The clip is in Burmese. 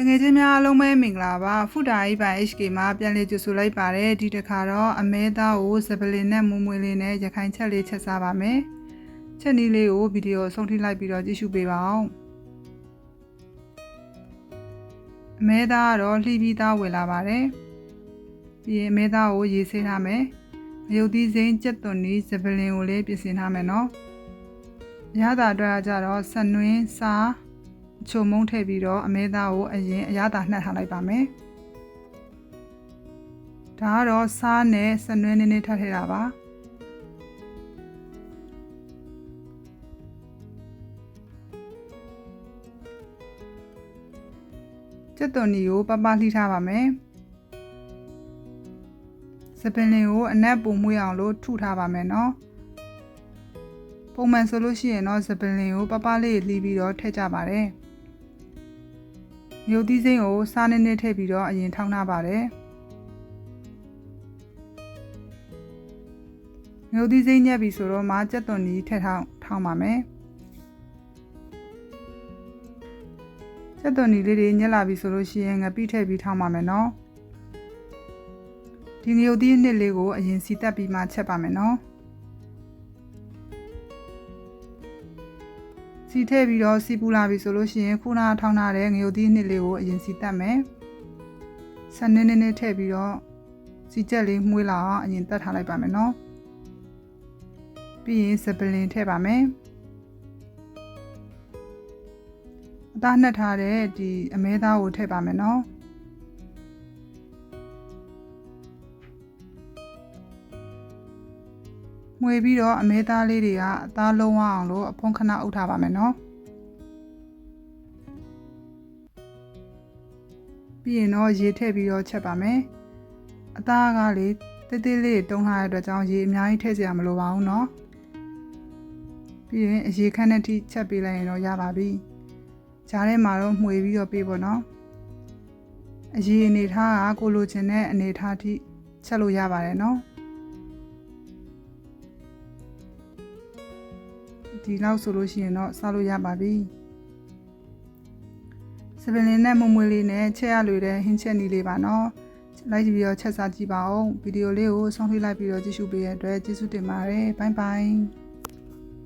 တငယ်ချင်းများအားလုံးပဲမင်္ဂလာပါဖူတာအိပိုင် HK မှာပြန်လည်ကြိုဆိုလိုက်ပါတယ်ဒီတစ်ခါတော့အမဲသားကိုစပလင်နဲ့မွမွေလေးနဲ့ရခိုင်ချက်လေးချက်စားပါမယ်ချက်နီးလေးကိုဗီဒီယိုအဆုံးထိလိုက်ပြီးတော့ကြည့်ရှုပေးပါအောင်အမဲသားကတော့လှီးပြီးသားဝင်လာပါတယ်ပြီးရင်အမဲသားကိုရေးဆေးထားမယ်မယုတ်သီးစိမ်းကြက်သွန်နီးစပလင်ကိုလည်းပြင်ဆင်ထားမယ်နော်ရတာအတွက်ကြတော့ဆက်နွင်းစားအ ချုံမုံထည့်ပြီးတော့အမဲသားကိုအရင်အရသာနှက်ထားလိုက်ပါမယ်ဒါကတော့စားနဲ့ဆက်နွင်းနည်းနည်းထပ်ထည့်တာပါကျက်သွန်နီကိုပပလှိထားပါမယ်စပင်လင်ကိုအနက်ပုံမွေးအောင်လို့ထုထားပါမယ်နော်ပုံမှန်ဆိုလို့ရှိရင်တော့စပင်လင်ကိုပပလေးလှီးပြီးတော့ထည့်ကြပါတယ် မြုပ်သီးစိမ်းကိုစားနေနေထည့်ပြီးတော့အရင်ထောင်းထားပါတယ်မြုပ်သီးစိမ်းညက်ပြီဆိုတော့မှကြက်သွန်နီထည့်ထောင်းထောင်းပါမယ်ကြက်သွန်နီလေးတွေညက်လာပြီဆိုလို့ရှိရင်ငပိထည့်ပြီးထောင်းပါမယ်နော်ဒီငရုတ်သီးနှစ်လေးကိုအရင်စီတက်ပြီးမှချက်ပါမယ်နော် စီထည့်ပြီးတော့စီပူလာပြီဆိုလို့ရှိရင်ခုနထောင်းထားတဲ့ငရုတ်သီးနှစ်လေးကိုအရင်စီတက်မယ်ဆန်နေနေနေထည့်ပြီးတော့စီချက်လေးမှုေးလာအောင်အရင်တက်ထားလိုက်ပါမယ်နော်ပြီးရင်စပလင်ထည့်ပါမယ်အသားနှက်ထားတဲ့ဒီအမဲသားကိုထည့်ပါမယ်နော် ။မှွေပြီးတော့အမဲသားလေးတွေကအသားလုံးဝအောင်လို့အဖုံးခဏအုပ်ထားပါမယ်နော်။ပြီးရင်တော့ရေထည့်ပြီးတော့ချက်ပါမယ်။အသားကလေတိတ်တိတ်လေးတုံးထားတဲ့အတွက်ကြောင့်ရေအများကြီးထည့်စရာမလိုပါဘူးနော်။ပြီးရင်အရေခန့်တဲ့အထိချက်ပေးလိုက်ရင်တော့ရပါပြီ။ဂျားထဲမှာတော့မှွေပြီးတော့ပေးပေါ့နော်။အရေအနေထားကကိုလိုချင်တဲ့အနေထားအထိချက်လို့ရပါတယ်နော်။ ဒီလောက်ဆိုလို့ရှိရင်တော့စားလို့ရပါပြီစပင်လေးနဲ့မမွေးလေးနဲ့ချက်ရလွေတဲ့ဟင်းချက်နီလေးပါနော်လိုက်ကြည့်ပြီးတော့ချက်စားကြည့်ပါဦးဗီဒီယိုလေးကိုဆုံးဖြတ်လိုက်ပြီးတော့ကြည့်ရှုပေးရတဲ့အတွက်ကျေးဇူးတင်ပါတယ်ဘိုင်ဘိုင်